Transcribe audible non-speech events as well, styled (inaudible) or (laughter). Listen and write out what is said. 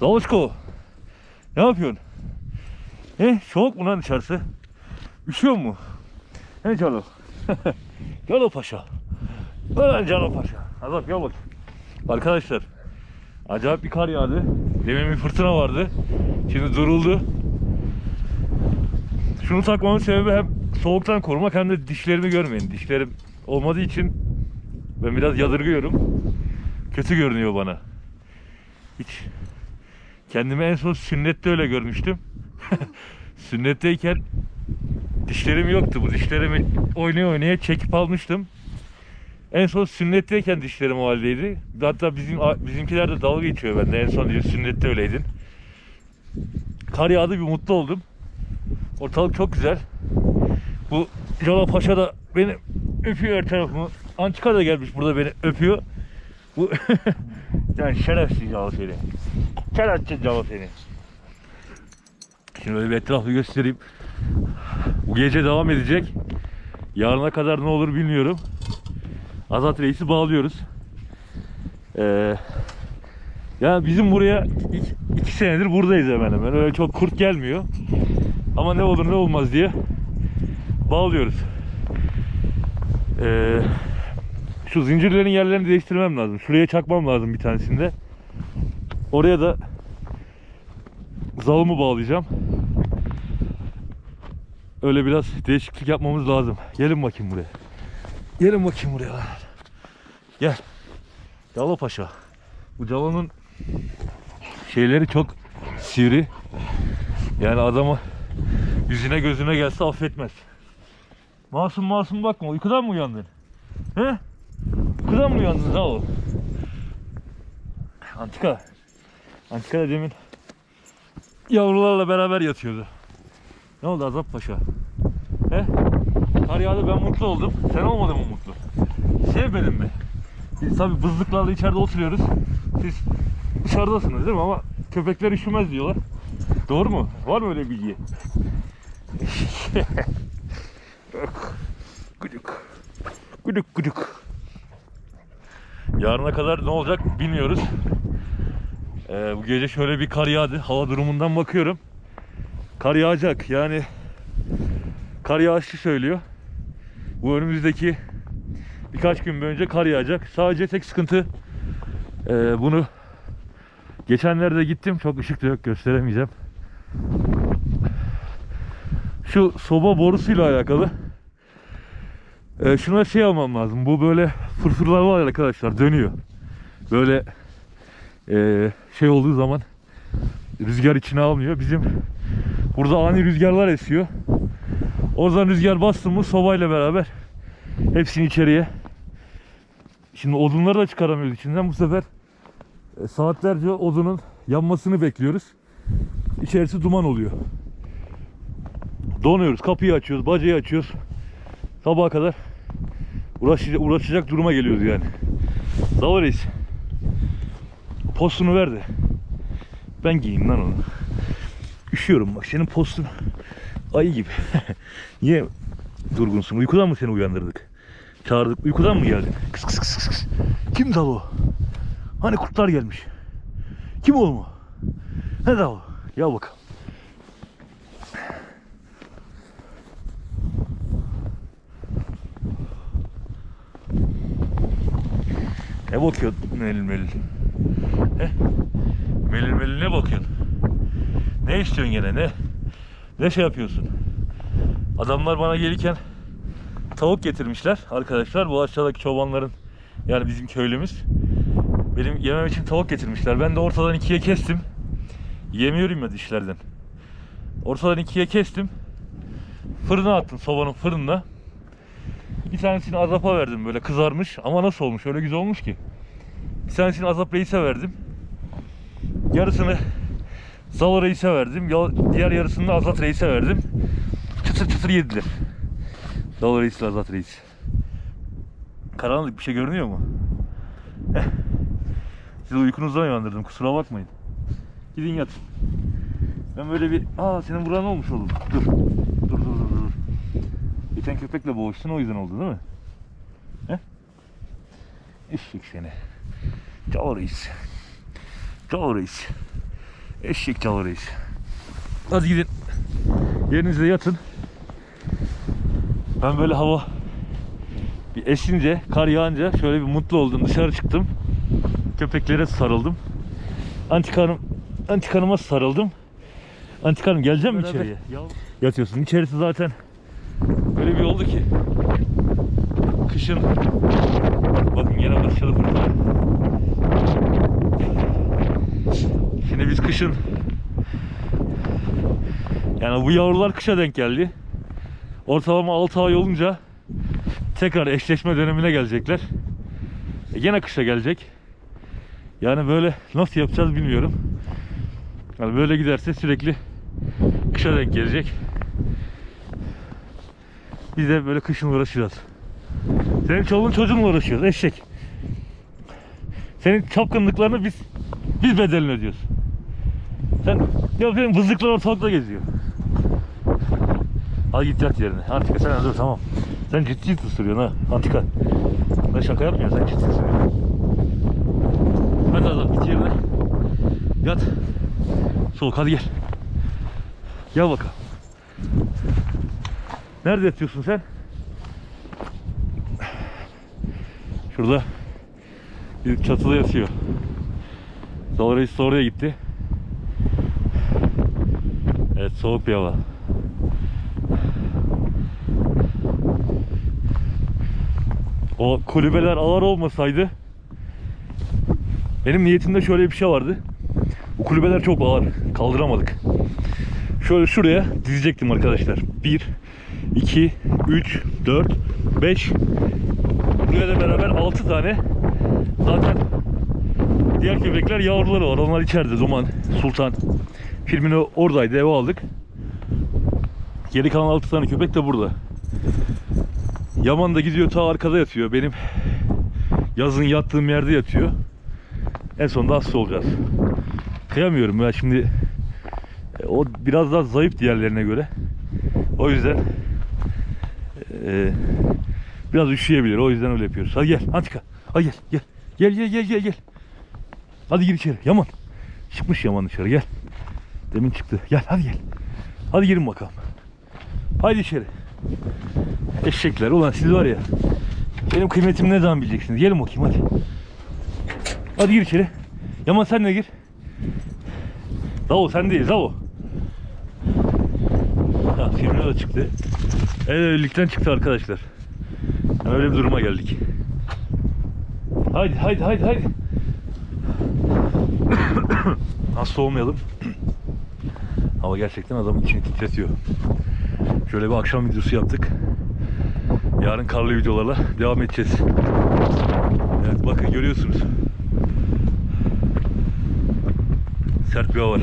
Zavuşko. Ne yapıyorsun? He? Soğuk mu lan dışarısı? Üşüyor mu? He Calo? Calo (laughs) Paşa. Ulan Calo Paşa. Azap gel bak. Arkadaşlar. Acayip bir kar yağdı. Demin bir fırtına vardı. Şimdi duruldu. Şunu takmamın sebebi hem soğuktan korumak hem de dişlerimi görmeyin. Dişlerim olmadığı için ben biraz yadırgıyorum. Kötü görünüyor bana. Hiç kendimi en son sünnette öyle görmüştüm. (laughs) Sünnetteyken dişlerim yoktu. Bu dişlerimi oynaya oynaya çekip almıştım. En son sünnetteyken dişlerim o haldeydi. Hatta bizim bizimkiler de dalga geçiyor bende. En son diyor sünnette öyleydin. Kar yağdı bir mutlu oldum. Ortalık çok güzel. Bu Jala Paşa da beni öpüyor her tarafımı. Antika da gelmiş burada beni öpüyor. Bu (laughs) yani şerefsiz Jala seni. Şerefsiz Jala seni. Şimdi öyle bir etrafı göstereyim. Bu gece devam edecek. Yarına kadar ne olur bilmiyorum. Azat Reis'i bağlıyoruz. Ee, ya bizim buraya iki, iki senedir buradayız hemen hemen. Öyle çok kurt gelmiyor. Ama ne olur ne olmaz diye bağlıyoruz. Ee, şu zincirlerin yerlerini değiştirmem lazım. Şuraya çakmam lazım bir tanesinde. Oraya da zavımı bağlayacağım. Öyle biraz değişiklik yapmamız lazım. Gelin bakayım buraya. Gelin bakayım buraya. Gel. Yalo Paşa. Bu Calo'nun şeyleri çok sivri. Yani adamı yüzüne gözüne gelse affetmez. Masum masum bakma. Uykudan mı uyandın? He? Uykudan mı uyandın? Antika. Antika da demin yavrularla beraber yatıyordu. Ne oldu Azap Paşa? He? Kar yağdı ben mutlu oldum. Sen olmadın mı mutlu? Sevmedin mi? Biz tabi bızlıklarla içeride oturuyoruz. Siz dışarıdasınız değil mi? Ama köpekler üşümez diyorlar. Doğru mu? Var mı öyle bilgi? (laughs) Gıdık. Gıdık gıdık. Yarına kadar ne olacak bilmiyoruz. Ee, bu gece şöyle bir kar yağdı. Hava durumundan bakıyorum. Kar yağacak. Yani kar yağışı söylüyor. Bu önümüzdeki birkaç gün önce kar yağacak. Sadece tek sıkıntı e, bunu geçenlerde gittim. Çok ışık da yok gösteremeyeceğim. Şu soba borusuyla alakalı e, şuna şey almam lazım. Bu böyle fırfırlar var arkadaşlar dönüyor. Böyle e, şey olduğu zaman rüzgar içine almıyor. Bizim burada ani rüzgarlar esiyor. O zaman rüzgar bastı mı sobayla beraber hepsini içeriye. Şimdi odunları da çıkaramıyoruz içinden. Bu sefer e, saatlerce odunun yanmasını bekliyoruz. İçerisi duman oluyor. Donuyoruz. Kapıyı açıyoruz. Bacayı açıyoruz. Sabaha kadar uğraşacak, uğraşacak duruma geliyoruz yani. Dava reis. Postunu ver de. Ben giyeyim lan onu. Üşüyorum bak senin postun ayı gibi. (laughs) Niye durgunsun? Uykudan mı seni uyandırdık? Çağırdık. Uykudan mı geldin? Kıs kıs kıs kıs. Kim Dalo? Hani kurtlar gelmiş? Kim o? Ne Dalo? Gel bakalım. Ne bakıyorsun melil melil? Melil melil ne bakıyorsun? Ne istiyorsun gene ne? Ne şey yapıyorsun? Adamlar bana gelirken tavuk getirmişler arkadaşlar. Bu aşağıdaki çobanların yani bizim köylümüz. Benim yemem için tavuk getirmişler. Ben de ortadan ikiye kestim. Yemiyorum ya dişlerden. Ortadan ikiye kestim. Fırına attım sobanın fırınına. Bir tanesini azapa verdim böyle kızarmış ama nasıl olmuş öyle güzel olmuş ki. Bir tanesini azap reise verdim. Yarısını Zalo reise verdim. Diğer yarısını da Azat reise verdim. Çıtır çıtır yediler. Zalo reis ile Azat reis. Karanlık bir şey görünüyor mu? Sizi uykunuzdan uyandırdım kusura bakmayın. Gidin yatın. Ben böyle bir... Aa senin buran olmuş oğlum. Dur. Dur dur dur dur. Geçen köpekle boğuştun o yüzden oldu değil mi? Eşek seni. Çağır reis. Eşek çalarıyız. Hadi gidin. Yerinize yatın. Ben böyle hava bir esince, kar yağınca şöyle bir mutlu oldum. Dışarı çıktım. Köpeklere sarıldım. Antikanım, antikanıma sarıldım. Antikanım geleceğim mi içeriye? Yatıyorsun. İçerisi zaten öyle bir oldu ki. Kışın bakın yine başladı fırtına. Şimdi biz kışın yani bu yavrular kışa denk geldi. Ortalama 6 ay olunca tekrar eşleşme dönemine gelecekler. E gene kışa gelecek. Yani böyle nasıl yapacağız bilmiyorum. Yani böyle giderse sürekli kışa denk gelecek. Biz de böyle kışın uğraşacağız. Senin çoluğun çocuğunla uğraşıyoruz eşek. Senin çapkınlıklarını biz biz bedelini ödüyoruz. Sen ya senin vızlıklar ortalıkta geziyor. Al git yat yerine. Antika sen dur tamam. Sen ciddi ciddi ısırıyorsun ha. Antika. Ben şaka yapmıyorum sen ciddi ısırıyorsun. Hadi adam git yerine. Yat. Soğuk hadi gel. Gel bakalım. Nerede yatıyorsun sen? Şurada bir çatıda yatıyor. De oraya gitti. Evet soğuk bir hava. O kulübeler ağır olmasaydı benim niyetimde şöyle bir şey vardı. Bu kulübeler çok ağır. Kaldıramadık. Şöyle şuraya dizecektim arkadaşlar. 1, 2, 3, 4, 5. Buraya da beraber 6 tane. Zaten diğer köpekler yavruları var. Onlar içeride. Duman, Sultan. Firmino oradaydı. Eve aldık. Geri kalan 6 tane köpek de burada. Yaman da gidiyor ta arkada yatıyor. Benim yazın yattığım yerde yatıyor. En sonunda hasta olacağız. Kıyamıyorum ya şimdi e, o biraz daha zayıf diğerlerine göre. O yüzden e, biraz üşüyebilir. O yüzden öyle yapıyoruz. Hadi gel Antika. Hadi gel gel. Gel gel gel gel gel. Hadi gir içeri. Yaman. Çıkmış Yaman dışarı gel. Demin çıktı. Gel hadi gel. Hadi girin bakalım. Haydi içeri. Eşekler ulan siz var ya. Benim kıymetimi ne zaman bileceksiniz? Gelin bakayım hadi. Hadi gir içeri. Yaman sen de gir. Zavo sen değil Zavo. Firmino da çıktı. El evlilikten çıktı arkadaşlar. Yani öyle bir duruma geldik. Haydi haydi haydi haydi. (coughs) Hasta olmayalım. Hava gerçekten adamın içini titretiyor. Şöyle bir akşam videosu yaptık. Yarın karlı videolarla devam edeceğiz. Evet bakın görüyorsunuz. Sert bir hava var.